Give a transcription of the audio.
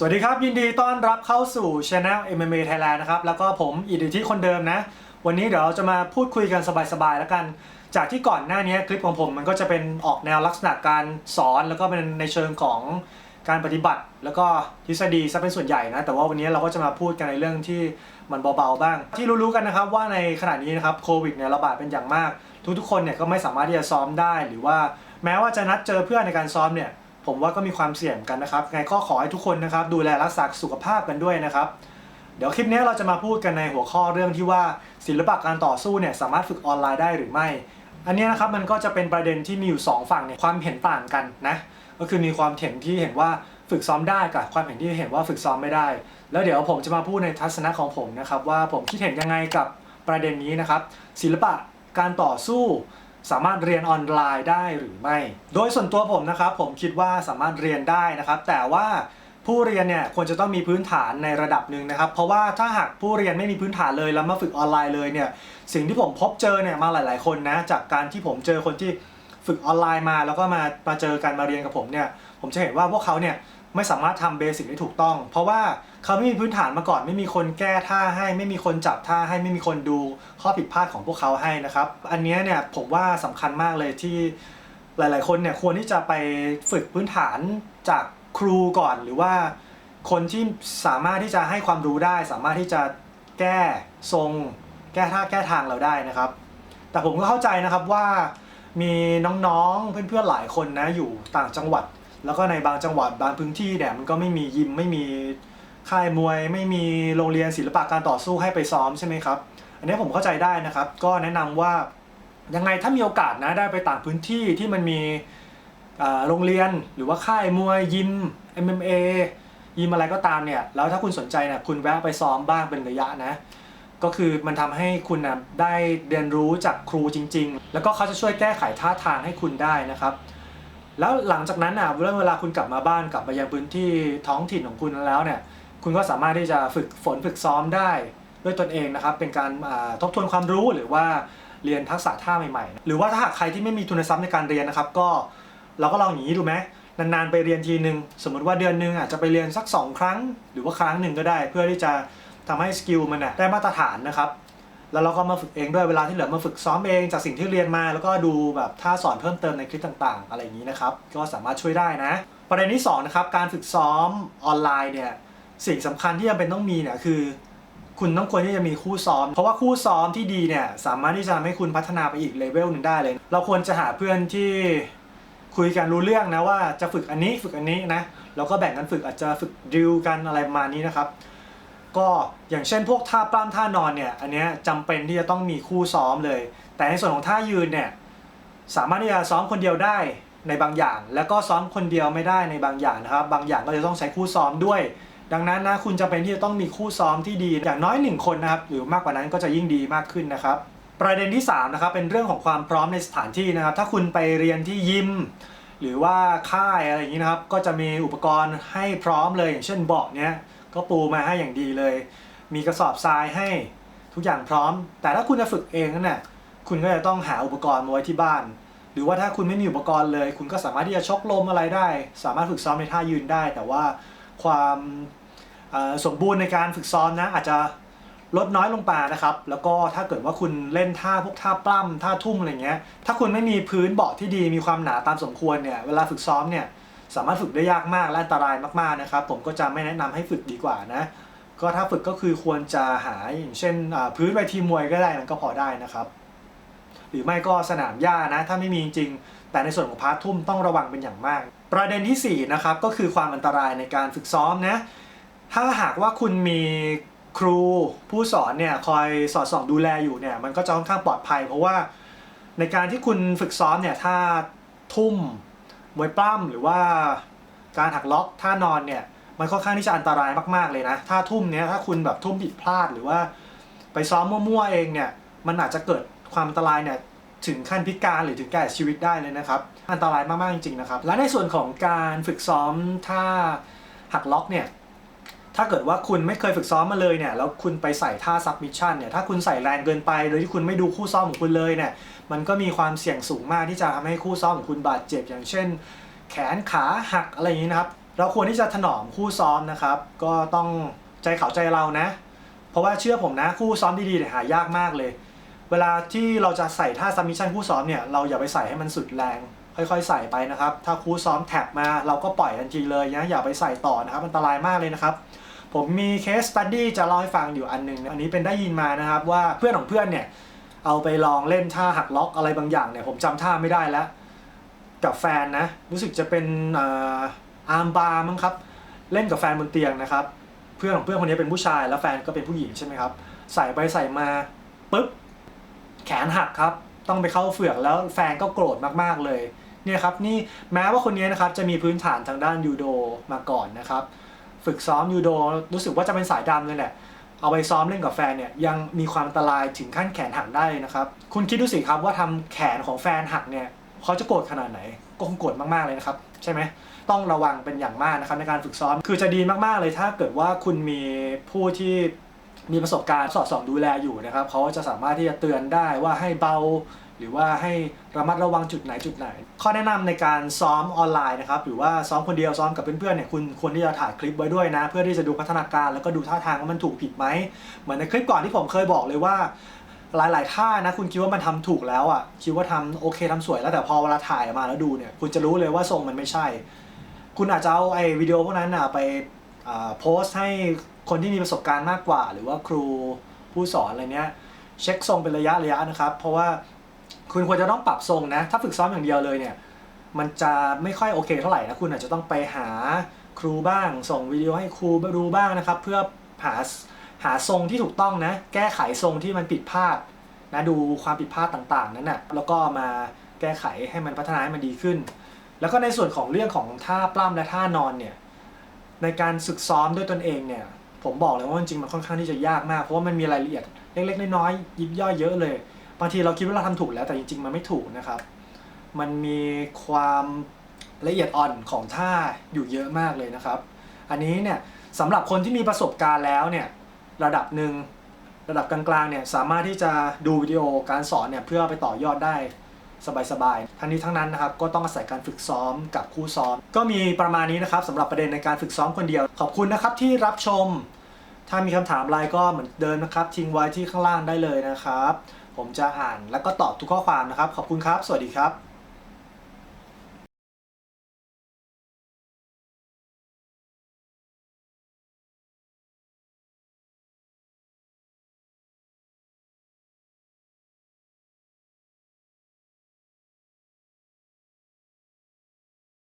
สวัสดีครับ ยินดีต้อนรับเข้าสู่ Channel MMA Thailand นะครับ แล้วก็ผมอีดิที่คนเดิมนะ วันนี้เดี๋ยวเราจะมาพูดคุยกันสบายๆแล้วกัน จากที่ก่อนหน้านี้คลิปของผมมันก็จะเป็นออกแนวลักษณะการสอน แล้วก็เป็นในเชิงของการปฏิบัติ แล้วก็ทฤษฎีซะเป็นส่วนใหญ่นะแต่ว่าวันนี้เราก็จะมาพูดกันในเรื่องที่มันเบาๆบ้าง ที่รู้ๆกันนะครับว่าในขณะนี้นะครับโควิดเนี่ยระบาดเป็นอย่างมาก ทุกๆคนเนี่ยก็ไม่สามารถที่จะซ้อมได้ หรือว่าแม้ว่าจะนัดเจอเพื่อนในการซ้อมเนี่ย ผมว่าก็มีความเสี่ยงกันนะครับไงก็ขอให้ทุกคนนะครับ ดูแลรักษาสุขภาพกันด้วยนะครับ เดี๋ยวคลิปนี้เราจะมาพูดกันในหัวข้อเรื่องที่ว่าศิลปะการต่อสู้เนี่ยสามารถฝึกออนไลน์ได้หรือไม่ อันนี้นะครับมันก็จะเป็นประเด็นที่มีอยู่สองฝั่งเนี่ยความเห็นต่างกันนะก็คือมีความเห็นที่เห็นว่าฝึกซ้อมได้กับความเห็นที่เห็นว่าฝึกซ้อมไม่ได้ แล้วเดี๋ยวผมจะมาพูดในทัศนะของผมนะครับ ว่าผมคิดเห็นยังไงกับประเด็นนี้นะครับ ศิลปะการต่อสู้ สามารถเรียนออนไลน์ได้หรือไม่ โดยส่วนตัวผมนะครับ ผมคิดว่าสามารถเรียนได้นะครับ แต่ว่าผู้เรียนเนี่ยควรจะต้องมีพื้นฐานในระดับหนึ่งนะครับ เพราะว่าถ้าหากผู้เรียนไม่มีพื้นฐานเลยแล้วมาฝึกออนไลน์เลยเนี่ยสิ่งที่ผมพบเจอเนี่ยมาหลาย ๆ คนนะจากการที่ผมเจอคนที่ฝึกออนไลน์มา แล้วก็มามาเจอกันมาเรียนกับผมเนี่ยผมจะเห็นว่าพวกเขาเนี่ย ไม่สามารถทำเบสิกได้ถูกต้อง เพราะว่าเขาไม่มีพื้นฐานมาก่อน ไม่มีคนแก้ท่าให้ ไม่มีคนจับท่าให้ไม่มีคนดูข้อผิดพลาดของพวกเขาให้นะครับ อันนี้เนี่ยผมว่าสำคัญมากเลยที่หลาย ๆ คนเนี่ยควรที่จะไปฝึกพื้นฐานจากครูก่อนหรือว่าคนที่สามารถที่จะให้ความรู้ได้ สามารถที่จะแก้ทรง แก้ท่าแก้ทางเราได้นะครับ แต่ผมก็เข้าใจนะครับว่ามีน้องๆเพื่อนๆหลายคนนะอยู่ต่างจังหวัด แล้วก็ในบางจังหวัดบางพื้นที่เนี่ยมันก็ไม่มียิมไม่มีค่ายมวย ไม่มีโรงเรียนศิลปะการต่อสู้ให้ไปซ้อมใช่ไหมครับ อันนี้ผมเข้าใจได้นะครับ ก็แนะนำว่ายังไงถ้ามีโอกาสนะได้ไปต่างพื้นที่ที่มันมีโรงเรียนหรือว่าค่ายมวยยิม MMA ยิมอะไรก็ตามเนี่ยแล้วถ้าคุณสนใจเนี่ยคุณแวะไปซ้อมบ้างเป็นระยะนะก็คือมันทำให้คุณนะได้เรียนรู้จากครูจริง ๆ แล้วก็เขาจะช่วยแก้ไขท่าทางให้คุณได้นะครับ แล้วหลังจากนั้นอะเรื่องเวลาคุณกลับมาบ้านกลับมายังพื้นที่ท้องถิ่นของคุณแล้วเนี่ย คุณก็สามารถที่จะฝึกฝนฝึกซ้อมได้ด้วยตนเองนะครับ เป็นการทบทวนความรู้หรือว่าเรียนทักษะท่าใหม่ๆ หรือว่าถ้าหากใครที่ไม่มีทุนทรัพย์ในการเรียนนะครับ ก็เราก็ลองอย่างนี้ดูไหมนานๆไปเรียนทีหนึ่งสมมติว่าเดือนหนึ่งอาจจะไปเรียนสักสองครั้ง หรือว่าครั้งหนึ่งก็ได้ เพื่อที่จะทำให้สกิลมันน่ได้มาตรฐานนะครับ แล้วเราก็มาฝึกเองด้วยเวลาที่เหลือมาฝึกซ้อมเองจากสิ่งที่เรียนมา แล้วก็ดูแบบท่าสอนเพิ่มเติมในคลิปต่างๆ อะไรอย่างนี้นะครับ ก็สามารถช่วยได้นะ ประเด็นที่สองนะครับการฝึกซ้อมออนไลน์เนี่ยสิ่งสำคัญที่จำเป็นต้องมีเนี่ยคือ คุณต้องควรที่จะมีคู่ซ้อม เพราะว่าคู่ซ้อมที่ดีเนี่ยสามารถที่จะทำให้คุณพัฒนาไปอีกเลเวลหนึ่งได้เลย เราควรจะหาเพื่อนที่คุยกันรู้เรื่องนะว่าจะฝึกอันนี้ฝึกอันนี้นะเราก็แบ่งกันฝึกอาจจะฝึกดิวกันอะไรประมาณนี้นะครับ ก็อย่างเช่นพวกท่าปล้ำท่านอนเนี่ยอันเนี้ยจำเป็นที่จะต้องมีคู่ซ้อมเลย แต่ในส่วนของท่ายืนเนี่ยสามารถที่จะซ้อมคนเดียวได้ในบางอย่าง แล้วก็ซ้อมคนเดียวไม่ได้ในบางอย่างนะครับ บางอย่างก็จะต้องใช้คู่ซ้อมด้วย ดังนั้นนะคุณจะเป็นที่จะต้องมีคู่ซ้อมที่ดีอย่างน้อยหนึ่งคนนะครับ หรือมากกว่านั้นก็จะยิ่งดีมากขึ้นนะครับ ประเด็นที่3นะครับเป็นเรื่องของความพร้อมในสถานที่นะครับ ถ้าคุณไปเรียนที่ยิมหรือว่าค่ายอะไรอย่างนี้นะครับ ก็จะมีอุปกรณ์ให้พร้อมเลยอย่างเช่นเบาะเนี้ย ก็ปูมาให้อย่างดีเลย มีกระสอบทรายให้ทุกอย่างพร้อม แต่ถ้าคุณจะฝึกเองนั่นน่ะคุณก็จะต้องหาอุปกรณ์มาไว้ที่บ้าน หรือว่าถ้าคุณไม่มีอุปกรณ์เลย คุณก็สามารถที่จะชกลมอะไรได้ สามารถฝึกซ้อมในท่ายืนได้ แต่ว่าความสมบูรณ์ในการฝึกซ้อมนะอาจจะลดน้อยลงไปนะครับ แล้วก็ถ้าเกิดว่าคุณเล่นท่าพวกท่าปล้ำท่าทุ่มอะไรเงี้ย ถ้าคุณไม่มีพื้นเบาะที่ดีมีความหนาตามสมควรเนี่ย เวลาฝึกซ้อมเนี่ย สามารถฝึกได้ยากมากและอันตรายมากๆนะครับ ผมก็จะไม่แนะนำให้ฝึกดีกว่านะ ก็ถ้าฝึกก็คือควรจะหาอย่างเช่นพื้นเวทีมวยก็ได้มันก็พอได้นะครับ หรือไม่ก็สนามหญ้านะถ้าไม่มีจริงแต่ในส่วนของพาร์ททุ่มต้องระวังเป็นอย่างมาก ประเด็นที่4นะครับก็คือความอันตรายในการฝึกซ้อมนะถ้าหากว่าคุณมีครูผู้สอนเนี่ยคอยสอดส่องดูแลอยู่เนี่ยมันก็จะค่อนข้างปลอดภัย เพราะว่าในการที่คุณฝึกซ้อมเนี่ยถ้าทุ่ม มวยปล้ำหรือว่าการหักล็อกท่านอนเนี่ย มันค่อนข้างที่จะอันตรายมากๆเลยนะ ถ้าทุ่มเนี้ยถ้าคุณแบบทุ่มผิดพลาดหรือว่า ไปซ้อมมั่วๆเองเนี่ย มันอาจจะเกิดความอันตรายเนี่ยถึงขั้นพิการหรือถึงแก่ชีวิตได้เลยนะครับ อันตรายมากๆจริงๆนะครับ และในส่วนของการฝึกซ้อมท่าหักล็อกเนี่ย ถ้าเกิดว่าคุณไม่เคยฝึกซ้อมมาเลยเนี่ยแล้วคุณไปใส่ท่าซับมิชชั่นเนี่ยถ้าคุณใส่แรงเกินไปโดยที่คุณไม่ดูคู่ซ้อมของคุณเลยเนี่ยมันก็มีความเสี่ยงสูงมากที่จะทำให้คู่ซ้อมของคุณบาดเจ็บ อย่างเช่น แขนขาหักอะไรอย่างนี้นะครับเราควรที่จะถนอมคู่ซ้อมนะครับ ก็ต้องใจเขาใจเรานะ เพราะว่าเชื่อผมนะคู่ซ้อมดีๆเนี่ยหายากมากเลย เวลาที่เราจะใส่ท่าซัมมิชชั่นคู่ซ้อมเนี่ยเราอย่าไปใส่ให้มันสุดแรงค่อยๆ ใส่ไปนะครับ ถ้าคู่ซ้อมแท็บมาเราก็ปล่อยทันทีเลยนะอย่าไปใส่ต่อนะครับ อันตรายมากเลยนะครับ ผมมีเคสตัดดี้จะเล่าให้ฟังอยู่อันหนึง อันนี้เป็นได้ยินมานะครับว่าเพื่อนของเพื่อนเนี่ย เอาไปลองเล่นท่าหักล็อกอะไรบางอย่างเนี่ย ผมจำท่าไม่ได้แล้ว กับแฟนนะ รู้สึกจะเป็นอาอาร์มบาร์มั้งครับ เล่นกับแฟนบนเตียงนะครับ เพื่อนของเพื่อนคนนี้เป็นผู้ชาย แล้วแฟนก็เป็นผู้หญิงใช่ไหมครับ ใส่ไปใส่มาปุ๊บแขนหักครับ ต้องไปเข้าเฟือกแล้วแฟนก็โกรธมากๆเลยเนี่ยครับนี่แม้ว่าคนนี้นะครับจะมีพื้นฐานทางด้านยูโดมาก่อนนะครับ ฝึกซ้อมยูโดรู้สึกว่าจะเป็นสายดำเลยแหละ เอาไปซ้อมเล่นกับแฟนเนี่ยยังมีความอันตรายถึงขั้นแขนหักได้เลยนะครับ คุณคิดดูสิครับว่าทำแขนของแฟนหักเนี่ยเขาจะโกรธขนาดไหนก็คงโกรธมากๆเลยนะครับ ใช่ไหมต้องระวังเป็นอย่างมากนะครับในการฝึกซ้อมคือจะดีมากๆเลยถ้าเกิดว่าคุณมีผู้ที่มีประสบการณ์สอดส่องดูแลอยู่นะครับเขาจะสามารถที่จะเตือนได้ว่าให้เบา หรือว่าให้ระมัดระวังจุดไหนจุดไหน ข้อแนะนำในการซ้อมออนไลน์นะครับหรือว่าซ้อมคนเดียวซ้อมกับเพื่อนๆเนี่ยคุณควรที่จะถ่ายคลิปไว้ด้วยนะ เพื่อที่จะดูพัฒนาการแล้วก็ดูท่าทางว่ามันถูกผิดไหมเหมือนในคลิปก่อนที่ผมเคยบอกเลยว่าหลาย ๆ ท่านะคุณคิดว่ามันทำถูกแล้วอะคิดว่าทำโอเคทำสวยแล้วแต่พอเวลาถ่ายออกมาแล้วดูเนี่ยคุณจะรู้เลยว่าทรงมันไม่ใช่ คุณอาจจะเอาไอ้วิดีโอพวกนั้นน่ะไปโพสต์ให้คนที่มีประสบการณ์มากกว่า หรือว่าครูผู้สอนอะไรเนี้ยเช็คทรงเป็นระยะระยะนะครับ เพราะว่า คุณควรจะต้องปรับทรงนะ ถ้าฝึกซ้อมอย่างเดียวเลยเนี่ย มันจะไม่ค่อยโอเคเท่าไหร่นะ คุณอาจจะต้องไปหาครูบ้าง ส่งวิดีโอให้ครูดูบ้างนะครับ เพื่อหาหาทรงที่ถูกต้องนะ แก้ไขทรงที่มันผิดพลาดนะดูความผิดพลาดต่างๆ นั้นนะ่ะแล้วก็มาแก้ไขให้มันพัฒนาให้มันดีขึ้น แล้วก็ในส่วนของเรื่องของท่าปล้ำและท่านอนเนี่ยในการฝึกซ้อมด้วยตนเองเนี่ยผมบอกเลยว่าจริงๆมันค่อนข้างที่จะยากมาก เพราะว่ามันมีรายละเอียดเล็กๆน้อยๆยิบย่อยเยอะเลย บางทีเราคิดว่าเราทำถูกแล้วแต่จริง ๆ มันไม่ถูกนะครับ มันมีความละเอียดอ่อนของท่าอยู่เยอะมากเลยนะครับ อันนี้เนี่ยสำหรับคนที่มีประสบการณ์แล้วเนี่ยระดับหนึ่งระดับกลางๆเนี่ยสามารถที่จะดูวิดีโอการสอนเนี่ยเพื่อไปต่อยอดได้สบายๆ ทั้งนี้ทั้งนั้นนะครับก็ต้องอาศัยการฝึกซ้อมกับคู่ซ้อม ก็มีประมาณนี้นะครับสำหรับประเด็นในการฝึกซ้อมคนเดียว ขอบคุณนะครับที่รับชม ถ้ามีคำถามอะไรก็เหมือนเดิมนะครับ ทิ้งไว้ที่ข้างล่างได้เลยนะครับ ผมจะอ่านแล้วก็ตอบทุกข้อความนะครับ ขอบคุณครับ สวัสดีครับ